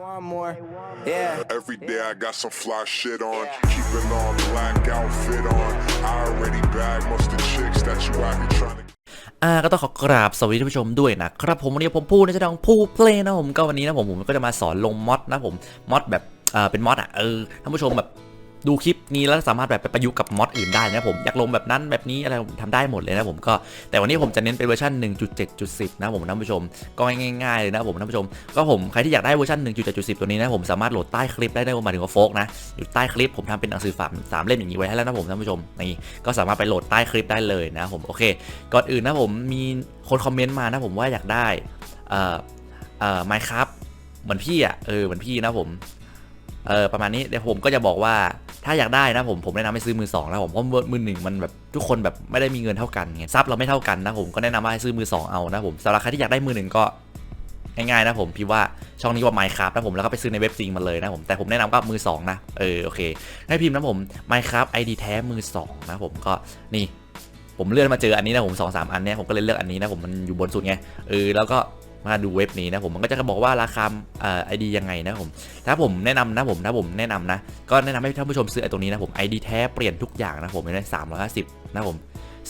want more. Yeah. Every day I got some fly shit on. Keeping on black outfit on. I already bagged most of the chicks that you out here trying to. อ่าก็ต้องขอกราบสวัสดีท่านผู้ชมด้วยนะครับผมวันนี้ผมพูดในจะดองผู้เพลย์นะผมก็วันนี้นะผมผมก็จะมาสอนลงมอดนะผมมอดแบบเอ่อเป็นมอดอะเออท่านผู้ชมแบบ ดูคลิปนี้แล้วสามารถแบบไปประยุกต์กับมอดอื่นได้นะผมอยากลงแบบนั้นแบบนี้อะไรผมทำได้หมดเลยนะผมก็แต่วันนี้ผมจะเน้นเป็นเวอร์ชัน1.7.10 นะผมท่านผู้ชมก็ง่ายๆเลยนะผมท่านผู้ชม ก็ผมใครที่อยากได้เวอร์ชัน1.7.10 ตัวนี้นะผมสามารถโหลดใต้คลิปได้นะผมมาถึงว่าโฟกนะอยู่ใต้คลิปผมทำเป็นหนังสือฝามสามเล่มอย่างนี้ไว้ให้แล้วนะผมท่านผู้ชมนี่ก็สามารถไปโหลดใต้คลิปได้เลยนะผมโอเค ก่อนอื่นนะผมมีคนคอมเมนต์มานะผมว่าอยากได้เอ่อเอ่อไมครับเหมือนพี่อะเออเหมือนพี่นะผมเออประมาณนี้เดี๋ยวผมก็จะบอกว่า ถ้าอยากได้นะผมผมแนะนำให้ซื้อมือสองนะผมเพราะมือหนึ่งมันแบบทุกคนแบบไม่ได้มีเงินเท่ากันไงทรัพย์เราไม่เท่ากันนะผมก็แนะนำว่าให้ซื้อมือสองเอานะผมสำหรับใครที่อยากได้มือหนึ่งก็ง่ายๆนะผมพี่ว่าช่องนี้ว่า Minecraft นะผมแล้วก็ไปซื้อในเว็บจริงมาเลยนะผมแต่ผมแนะนำก็มือสองนะ เออ โอเค ให้พิมพ์นะผม Minecraft ID แท้มือสองนะผมก็นี่ ผมเลื่อนมาเจออันนี้นะผมสองสามอันเนี้ยผมก็เลยเลือกอันนี้นะผมมันอยู่บนสุดไงเออแล้วก็ มาดูเว็บนี้นะผมมันก็จะบอกว่าราคาไอดียังไงนะผมถ้าผมแนะนำนะผมถ้าผมแนะนำนะ ก็แนะนำให้ท่านผู้ชมซื้อไอตรงนี้นะผมไอดีแท้เปลี่ยนทุกอย่างนะผมได้สามร้อยห้าสิบนะผม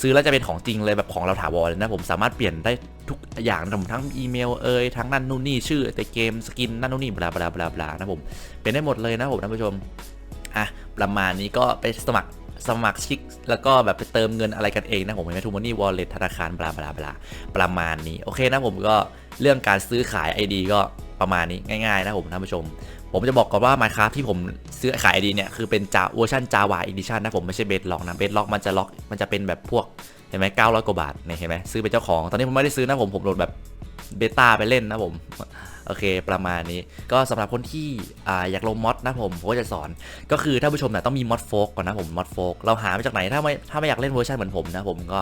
ซื้อแล้วจะเป็นของจริงเลยแบบของเราถาวรเลยนะผมสามารถเปลี่ยนได้ทุกอย่างนะผมทั้งอีเมลเอ่ยทั้งนั่นนู่นนี่ชื่อแต่เกมสกินนั่นนู่นนี่บลาบลาบลาบลานะผมเป็นได้หมดเลยนะผมท่านผู้ชมอะประมาณนี้ก็ไปสมัคร สมัครชิก แล้วก็แบบไปเติมเงินอะไรกันเองนะผมเห็นไหมทูมันนี่วอลเล็ตธนาคารบลาบลาบลาประมาณนี้ โอเคนะผมก็เรื่องการซื้อขาย ID ก็ประมาณนี้ง่าย ๆ นะผมท่านผู้ชม ผมจะบอกก่อนว่า Minecraft ที่ผมซื้อขาย ID เนี่ย คือเป็นจาเวอร์ชัน Java Edition นะผมไม่ใช่เบสล็อกนะเบสล็อกมันจะล็อกมันจะเป็นแบบพวกเห็นไหม900กว่าบาทเนี่ยเห็นไหมซื้อเป็นเจ้าของ ตอนนี้ผมไม่ได้ซื้อนะผมผมโหลดแบบเบต้าไปเล่นนะผม โอเค ประมาณนี้ ก็สำหรับคนที่อ่าอยากลงมอดนะผมผมก็จะสอน ก็คือถ้าผู้ชมเนี่ยต้องมีมอดโฟกก่อนนะผมมอดโฟกเราหามาจากไหนถ้าไม่ถ้าไม่อยากเล่นเวอร์ชันเหมือนผมนะผมก็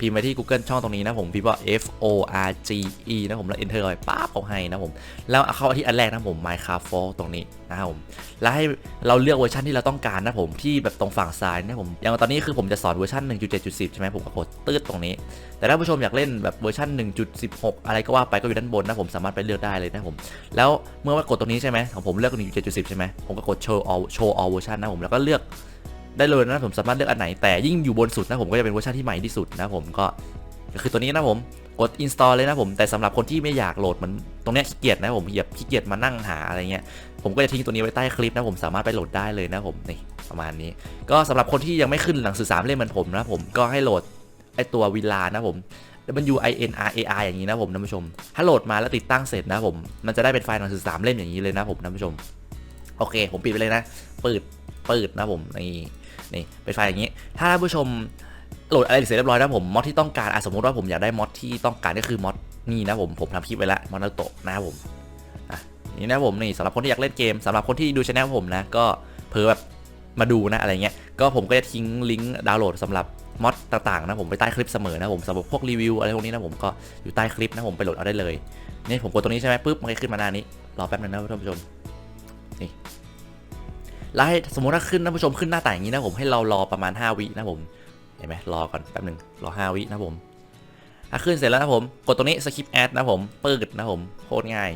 พิมพ์ไปที่ Google ช่องตรงนี้นะผมพิมพ์ว่า F O R G E นะผมแล้ว enter ไปป๊าบเขาให้นะผมแล้วเข้าที่อันแรกนะผม Minecraft Folk ตรงนี้นะครับผมแล้วให้เราเลือกเวอร์ชันที่เราต้องการนะผมที่แบบตรงฝั่งซ้ายนะผมอย่างตอนนี้คือผมจะสอนเวอร์ชัน1.7.10 ใช่ไหมผมก็กดตืดตรงนี้ แต่ถ้าผู้ชมอยากเล่นแบบเวอร์ชัน1.16 อะไรก็ว่าไปก็อยู่ด้านบนนะผมสามารถไปเลือกได้เลยนะผมแล้วเมื่อว่ากดตรงนี้ใช่ไหมของผมเลือก1.7.10 ใช่ไหมผมก็กด show all show all version นะผมแล้วก็เลือก ได้เลยนะผมสามารถเลือกอันไหนแต่ยิ่งอยู่บนสุดนะผมก็จะเป็นเวอร์ชันที่ใหม่ที่สุดนะผมก็คือตัวนี้นะผมกด install เลยนะผมแต่สำหรับคนที่ไม่อยากโหลดมันตรงเนี้ยขี้เกียจนะผมเหยียบขี้เกียจมานั่งหาอะไรเงี้ยผมก็จะทิ้งตัวนี้ไว้ใต้คลิปนะผมสามารถไปโหลดได้เลยนะผมนี่ประมาณนี้ ก็สำหรับคนที่ยังไม่ขึ้นหนังสือสามเล่มเหมือนผมนะผมก็ให้โหลดไอตัววิลานะผม W I N R A R อย่างนี้นะผมท่านผู้ชม ถ้าโหลดมาแล้วติดตั้งเสร็จนะผม มันจะได้เป็นไฟล์หนังสือสามเล่มอย่างนี้เลยนะผมท่านผู้ชม โอเค ผมปิดไปเลยนะ เปิด เปิดนะผม นี่ นี่เป็นไฟล์อย่างนี้ ถ้าท่านผู้ชมโหลดอะไรเสร็จเรียบร้อยนะผมมอดที่ต้องการอะสมมติว่าผมอยากได้มอดที่ต้องการก็คือมอดนี่นะผมผมทำคลิปไว้แล้วมอดนาโตะนะครับผมอะนี่นะผมนี่สำหรับคนที่อยากเล่นเกมสำหรับคนที่ดูช anel ผมนะก็เพิ่แบบมาดูนะอะไรเงี้ยก็ผมก็จะทิ้งลิงก์ดาวน์โหลดสำหรับมอดต่างๆนะผมไปใต้คลิปเสมอนะผมสำหรับพวกรีวิวอะไรพวกนี้นะผมก็อยู่ใต้คลิปนะผมไปโหลดเอาได้เลยนี่ผมกดตรงนี้ใช่ไหมปุ๊บมันก็ขึ้นมาหน้านี้รอแป๊บนึงนะท่านผู้ชมนี่ แล้วให้สมมติถ้าขึ้นนะผู้ชมขึ้นหน้าต่างอย่างนี้นะผมให้เรารอประมาณ 5 วินะผมเห็นไหมรอก่อนแป๊บหนึ่งรอ 5 วินะผมถ้าขึ้นเสร็จแล้วนะผมกดตรงนี้สกิปแอดนะผมเปิดนะผมโคตรง่าย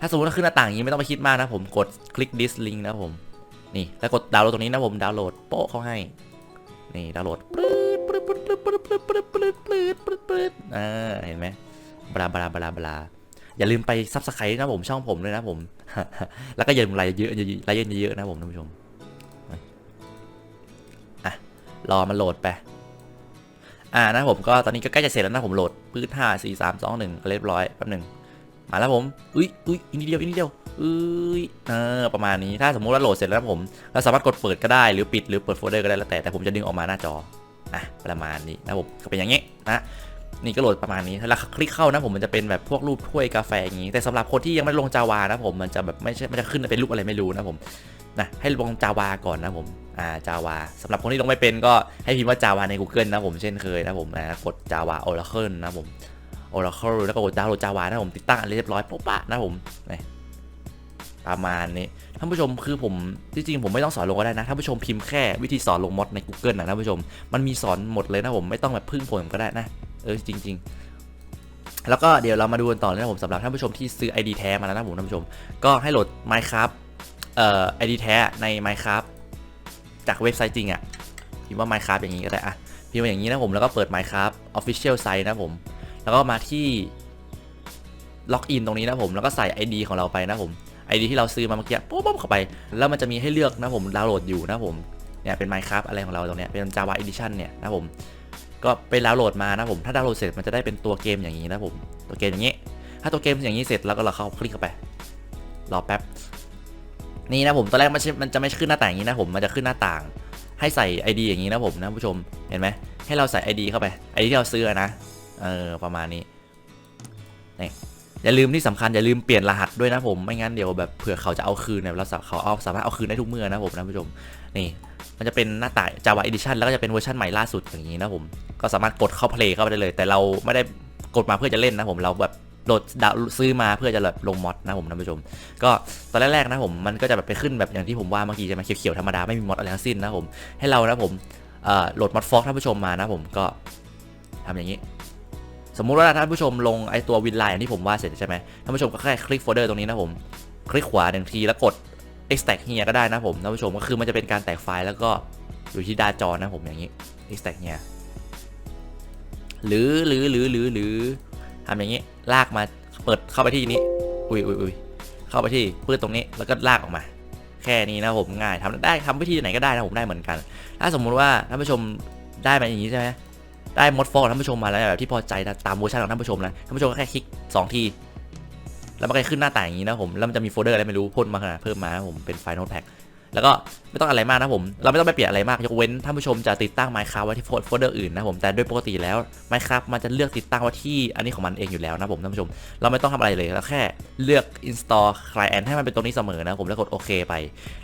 ถ้าสมมติว่าขึ้นหน้าต่างอย่างนี้ไม่ต้องไปคิดมากนะผมกดคลิก this link นะผมนี่แล้วกดดาวน์โหลดตรงนี้นะผมดาวน์โหลดโป๊ะเขาให้นี่ดาวน์โหลดปรึ๊ดปรึ๊ดปรึ๊ดปรึ๊ดปรึ๊ดปรึ๊ดปรึ๊ดปรึ๊ดปรึ๊ดปรึ๊ดปรึ๊ดอ่าเห็นไหมบลาบลาบลาบลา อย่าลืมไปซับสไครต์นะผมช่องผมด้วยนะผม แล้วก็อย่าลืมไลค์เยอะๆไลค์เยอะๆนะผมท่านผู้ชมอะรอมันโหลดไปอ่านะผมก็ตอนนี้ก็ใกล้จะเสร็จแล้วนะผมโหลดปื้ดห้าสี่สามสองหนึ่งเรียบร้อยแป๊บหนึ่งมาแล้วผมอุ้ยอุ้ยอีกนิดเดียวอีกนิดเดียวอุ้ยเออประมาณนี้ถ้าสมมุติว่าโหลดเสร็จแล้วผมเราสามารถกดเปิดก็ได้หรือปิดหรือเปิดโฟลเดอร์ก็ได้แล้วแต่แต่ผมจะดึงออกมาหน้าจออะประมาณนี้นะผมก็เป็นอย่างนี้นะ นี่ก็โหลดประมาณนี้ถ้าราคลิกเข้านะผมมันจะเป็นแบบพวกรูปถ้วยกาแฟอย่างนี้ แต่สำหรับคนที่ยังไม่ลงจาวานะผมมันจะแบบไม่ใช่มันจะขึ้นเป็นรูปอะไรไม่รู้นะผมนะให้ลงจาวาก่อนนะผมอ่าจาวาสำหรับคนที่ลงไม่เป็นก็ให้พิมพ์ว่าจาวาใน Google นะผมเช่นเคยนะผมนะกดจาวา Oracle นะผม Oracle แล้วก็กดดาวน์โหลดจาวานะผมติดตั้งอะไรเรียบร้อยปุ๊บปะนะผมนี่ประมาณนี้ท่านผู้ชมคือผมที่จริงผมไม่ต้องสอนลงก็ได้นะท่านผู้ชมพิมพ์แค่วิธีสอนลงมอดใน Google นะท่านผู้ชมมันมีสอนหมดเลยนะผมไม่ต้องแบบพึ่งผมก็ได้นะ เออจริง ๆ แล้วก็เดี๋ยวเรามาดูกันต่อเลยนะผมสำหรับท่านผู้ชมที่ซื้อ ID แท้มาแล้วนะผมท่านผู้ชม ก็ให้โหลด Minecraft เอ่อ ID แท้ใน Minecraft จากเว็บไซต์จริงอะ่ะพิมพ์ว่า Minecraft อย่างนี้ก็ได้อะพิมพ์มาอย่างนี้นะผมแล้วก็เปิด Minecraft Official Site นะผม แล้วก็มาที่ล็อกอินตรงนี้นะผมแล้วก็ใส่ ID ของเราไปนะผม ID ที่เราซื้อมาเมื่อกี้ปุ๊บปุ๊บเข้าไป แล้วมันจะมีให้เลือกนะผมดาวน์โหลดอยู่นะผมเนี่ยเป็น Minecraft อะไรของเราตรงเนี้ยเป็น Java Edition เนี่ยนะผม ก็ไปดาวน์โหลดมานะผมถ้าดาวน์โหลดเสร็จมันจะได้เป็นตัวเกมอย่างนี้นะผมตัวเกมอย่างนี้ ถ้าตัวเกมอย่างนี้เสร็จแล้วก็เราเข้าคลิกเข้าไปรอแป๊บนี่นะผมตอนแรกมันจะมันจะไม่ขึ้นหน้าต่างอย่างนี้นะผมมันจะขึ้นหน้าต่างให้ใส่ ID อย่างนี้นะผมนะผู้ชมเห็นไหมให้เราใส่ ID เข้าไป ID ที่เราซื้อนะเออประมาณนี้นี่อย่าลืมที่สำคัญอย่าลืมเปลี่ยนรหัสด้วยนะผมไม่งั้นเดี๋ยวแบบเผื่อเขาจะเอาคืนเนี่ยเราสามารถเขาเอาสามารถเอาคืนได้ทุกเมื่อนะผมนะผู้ชมนี่ มันจะเป็นหน้าต่าง Java Edition แล้วก็จะเป็นเวอร์ชันใหม่ล่าสุดอย่างนี้นะผมก็สามารถกดเข้าเพลย์เข้าไปได้เลย แต่เราไม่ได้กดมาเพื่อจะเล่นนะผมเราแบบโหลดดาวน์ซื้อมาเพื่อจะแบบลงมอดนะผมท่านผู้ชม ก็ตอนแรกๆนะผมมันก็จะแบบไปขึ้นแบบอย่างที่ผมว่าเมื่อกี้ใช่ไหมเขียวๆธรรมดาไม่มีมอดอะไรทั้งสิ้นนะผมให้เรานะผมโหลดมอดฟอกท่านผู้ชมมานะผมก็ทำอย่างนี้ สมมุติว่าท่านผู้ชมลงไอตัววินไลน์ที่ผมว่าเสร็จใช่ไหมท่านผู้ชมก็แค่คลิกโฟลเดอร์ตรงนี้นะผม คลิกขวาหนึ่งทีแล้วกด extract here ก็ได้นะผมท่านผู้ชมก็คือมันจะเป็นการแตกไฟล์แล้วก็อยู่ที่ดาจอนะผมอย่างนี้ extract here หรือหรือหรือหรือหรือทำอย่างนี้ลากมาเปิดเข้าไปที่นี้อุ้ยอุ้ยอุ้ยเข้าไปที่ปื้ดตรงนี้แล้วก็ลากออกมา แค่นี้นะผมง่ายทำได้ทำวิธีไหนก็ได้นะผมได้เหมือนกัน ถ้าสมมุติว่าท่านผู้ชมได้มาอย่างนี้ใช่ไหมได้มดฟอกท่านผู้ชมมาแล้วแบบที่พอใจนะตามเวอร์ชันของท่านผู้ชมนะท่านผู้ชมก็แค่คลิกสองที แล้วมันก็ขึ้นหน้าต่างอย่างนี้นะผม แล้วมันจะมีโฟลเดอร์อะไรไม่รู้พ่นมาขนาดเพิ่มมาผมเป็นไฟล์โน้ตแพ็กแล้วก็ไม่ต้องอะไรมากนะผม เราไม่ต้องไปเปลี่ยนอะไรมากยกเว้นท่านผู้ชมจะติดตั้ง Minecraft ไว้ที่โฟลเดอร์อื่นนะผม แต่โดยปกติแล้ว Minecraft มันจะเลือกติดตั้งไว้ที่อันนี้ของมันเองอยู่แล้วนะผมท่านผู้ชม เราไม่ต้องทำอะไรเลย เราแค่เลือก install client ให้มันเป็นตรงนี้เสมอนะผม แล้วกดโอเคไป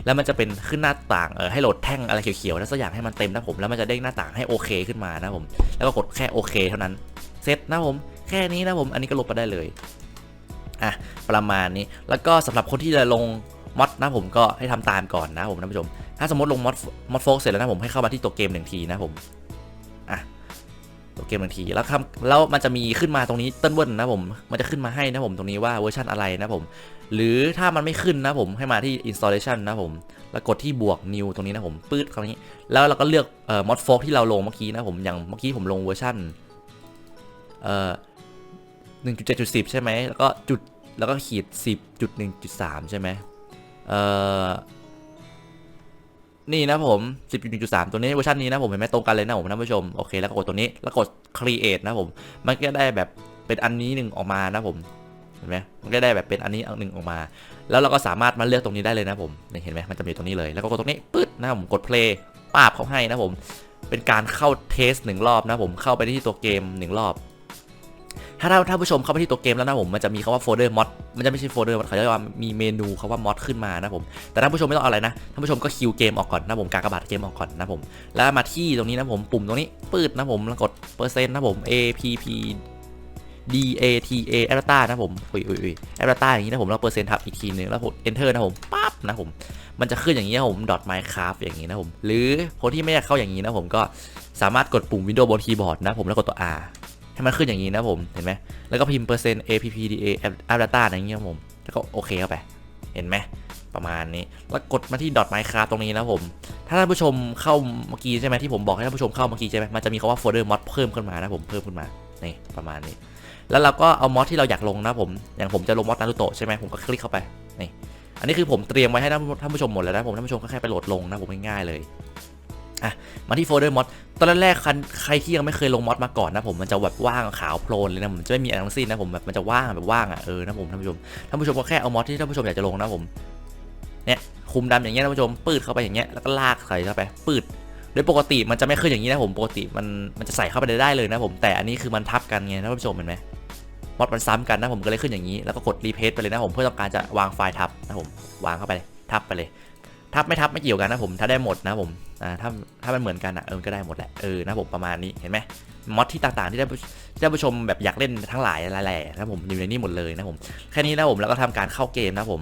แล้วมันจะเป็นขึ้นหน้าต่างเออให้โหลดแท่งอะไรเขียวๆแล้วสักอย่างให้มันเต็มนะผม แล้วมันจะเด้งหน้าต่างให้โอเคขึ้นมานะผม แล้วก็กดแค่โอเคเท่านั้น เสร็จนะผม แค่นี้นะผม อันนี้ก็ลบไปได้เลย อะประมาณนี้ แล้วก็สำหรับคนที่จะลงมอดนะผมก็ให้ทำตามก่อนนะผมท่านผู้ชม ถ้าสมมติลงมอดมอดโฟกเสร็จแล้วนะผมให้เข้ามาที่ตัวเกมหนึ่งทีนะผมอะตัวเกมหนึ่งทีแล้วทำแล้วมันจะมีขึ้นมาตรงนี้ต้นเบิ้ลนะผมมันจะขึ้นมาให้นะผมตรงนี้ว่าเวอร์ชันอะไรนะผม หรือถ้ามันไม่ขึ้นนะผมให้มาที่ installation นะผมแล้วกดที่บวก new ตรงนี้นะผมปื๊ดคราวนี้ แล้วเราก็เลือกเอ่อมอดโฟกที่เราลงเมื่อกี้นะผมอย่างเมื่อกี้ผมลงเวอร์ชันเอ่อ 1.7.10 ใช่ไหมแล้วก็จุดแล้วก็ขีด 10.1.3 ใช่ไหมเอ่อนี่นะผม 10.1.3 ตัวนี้เวอร์ชันนี้นะผมเห็นไหมตรงกันเลยนะผมท่านผู้ชม โอเค แล้วก็กดตัวนี้ แล้วกด create นะผม มันก็ได้แบบเป็นอันนี้หนึ่งออกมานะผม เห็นไหมมันก็ได้แบบเป็นอันนี้อันหนึ่งออกมา แล้วเราก็สามารถมาเลือกตรงนี้ได้เลยนะผมเห็นไหมมันจะมีตรงนี้เลย แล้วก็กดตรงนี้ปึ๊ดนะผม กด play ป้าบเขาให้นะผม เป็นการเข้าเทสหนึ่งรอบนะผม เข้าไปที่ตัวเกมหนึ่งรอบ ถ้าท่านผู้ชมเข้าไปที่ตัวเกมแล้วนะผมมันจะมีคำว่าโฟลเดอร์มอดมันจะไม่ใช่โฟลเดอร์เขาเรียกว่ามีเมนูคำว่ามอดขึ้นมานะผมแต่ท่านผู้ชมไม่ต้องอะไรนะท่านผู้ชมก็คิวเกมออกก่อนนะผมการกระบาทเกมออกก่อนนะผมแล้วมาที่ตรงนี้นะผมปุ่มตรงนี้ปืดนะผมแล้วกดเปอร์เซ็นต์นะผม A P P D A T A แอปตานะผมอุ้ยอุ้ยอุ้ยแอปตาอย่างนี้นะผมแล้วเปอร์เซ็นต์ทับอีกทีนึงแล้วกด enter นะผมปั๊บนะผม มันจะขึ้นอย่างนี้นะผม dot minecraft อย่างนี้นะผม หรือคนที่ไม่อยากเข้าอย่างนี้นะผมก็สามารถกดปุ่ม Windows บนคีย์บอร์ดนะผมแล้วกดตัว R ให้มันขึ้นอย่างนี้นะผม เห็นไหม แล้วก็พิมพ์เปอร์เซ็นต์ A P P D A แอปตาอย่างนี้นะผม แล้วก็โอเคเข้าไป เห็นไหม ประมาณนี้ แล้วกดมาที่ dot minecraft ตรงนี้นะผม ถ้าท่านผู้ชมเข้าเมื่อกี้ใช่ไหมที่ผมบอกให้ท่านผู้ชมเข้าเมื่อกี้ใช่ไหมมันจะมีคำว่าโฟลเดอร์มอดเพิ่มขึ้นมานะผม เพิ่มขึ้นมา นี่ประมาณนี้ แล้วเราก็เอามอดที่เราอยากลงนะผม อย่างผมจะลงมอดนารูโตะใช่ไหมผมก็คลิกเข้าไป นี่ อันนี้คือผมเตรียมไว้ให้ท่านท่านผู้ชมหมดแล้วนะผม ท่านผู้ชมก็แค่ไปโหลดลงนะผมง่ายๆเลย อะมาที่โฟลเดอร์มอดตอนแรกๆใครที่ยังไม่เคยลงมอดมาก่อนนะผมมันจะแบบว่างขาวโพลนเลยนะผมจะไม่มีอะไรทั้งสิ้นนะผมแบบมันจะว่างแบบว่างอะเออนะผมท่านผู้ชมท่านผู้ชมก็แค่เอามอดที่ท่านผู้ชมอยากจะลงนะผมเนี่ยคุมดำอย่างเงี้ยท่านผู้ชมปืดเข้าไปอย่างเงี้ยแล้วก็ลากใส่เข้าไปปืดโดยปกติมันจะไม่ขึ้นอย่างนี้นะผมปกติมันมันจะใส่เข้าไปได้เลยนะผมแต่อันนี้คือมันทับกันไงท่านผู้ชมเห็นไหมมอดมันซ้ำกันนะผมก็เลยขึ้นอย่างนี้แล้วก็กดรีเพสไปเลยนะผมเพื่อต้องการจะวางไฟล์ทับนะผมวางเข้าไปเลยทับไปเลย ทับไม่ทับไม่เกี่ยวกันนะผมถ้าได้หมดนะผมอ่าถ้าถ้ามันเหมือนกันอะเออก็ได้หมดแหละเออนะผมประมาณนี้เห็นไหมมอดที่ต่างๆที่ท่านผู้ท่านผู้ชมแบบอยากเล่นทั้งหลายหลายๆนะผมอยู่ในนี้หมดเลยนะผมแค่นี้นะผมแล้วก็ทำการเข้าเกมนะผม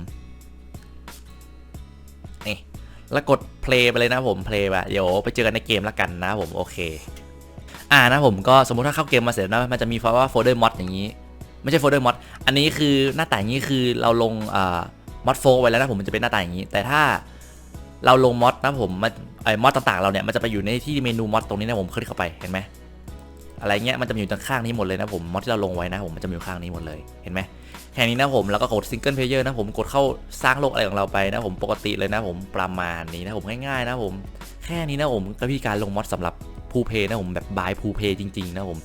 นี่แล้วกด play ไปเลยนะผม play ไปเดี๋ยวไปเจอกันในเกมแล้วกันนะผมโอเค อ่านะผมก็สมมติถ้าเข้าเกมมาเสร็จนะมันจะมีว่าโฟลเดอร์มอดอย่างนี้ ไม่ใช่โฟลเดอร์มอดอันนี้คือหน้าต่างอย่างนี้คือเราลงอ่ามอดโฟไว้แล้วนะผมมันจะเป็นหน้าต่างอย่างนี้ แต่ถ้า เราลงมอดนะผมมันไอ้มอดต่างๆเราเนี่ยมันจะไปอยู่ในที่เมนูมอดตรงนี้นะผมคลิกเข้าไปเห็นไหมอะไรเงี้ยมันจะอยู่ตรงข้างนี้หมดเลยนะผมมอดที่เราลงไว้นะผมมันจะอยู่ข้างนี้หมดเลยเห็นไหมแค่นี้นะผมแล้วก็กดซิงเกิลเพลเยอร์นะผมกดเข้าสร้างโลกอะไรของเราไปนะผมปกติเลยนะผมประมาณนี้นะผมง่ายๆนะผมแค่นี้นะผมก็พี่การลงมอดสำหรับผู้เพย์นะผมแบบบายผู้เพย์จริงๆนะผม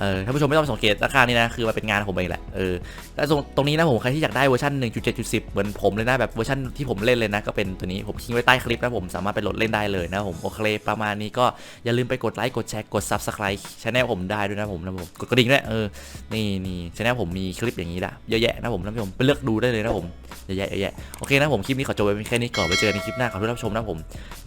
เออท่านผู้ชมไม่ต้องสังเกตราคานี่นะคือมันเป็นงานผมเองแหละเออแตรงตรงนี้นะผมใครที่อยากได้เวอร์ชัน1.7.10 เหมือนผมเลยนะแบบเวอร์ชันที่ผมเล่นเลยนะก็เป็นตัวนี้ผมทิ้งไว้ใต้คลิปนะผมสามารถไปโหลดเล่นได้เลยนะผมโอเคประมาณนี้ก็อย่าลืมไปกดไลค์กดแชร์กด subscribe ช anel ผมได้ด้วยนะผมนะผมกดกระดิ่งด้วยเออนี่นี่ช anel ผมมีคลิปอย่างนี้ละเยอะแยะนะผมท่านผู้ชมไปเลือกดูได้เลยนะผม ยอะแยะเยอะแยะโอเคนะผมคลิปนี้ขอจบไว้แค่นี้ก่อนไปเจอกันในคลิปหน้าขอทุกท่านชมนะผม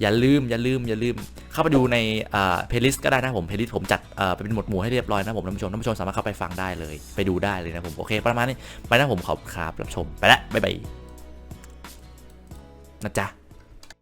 อย่าลืมอย่าลืมอย่าลืม เข้าไปดูในอ่าเพลย์ลิสต์ก็ได้นะผมเพลย์ลิสต์ผมจัดเอ่อเป็นหมวดหมู่ให้เรียบร้อยนะผมท่านผู้ชมท่านผู้ชมสามารถเข้าไปฟังได้เลย ไปดูได้เลยนะผมโอเคประมาณนี้ไปนะผมขอบคุณครับรับชมไปละบ๊ายบายนะจ๊ะ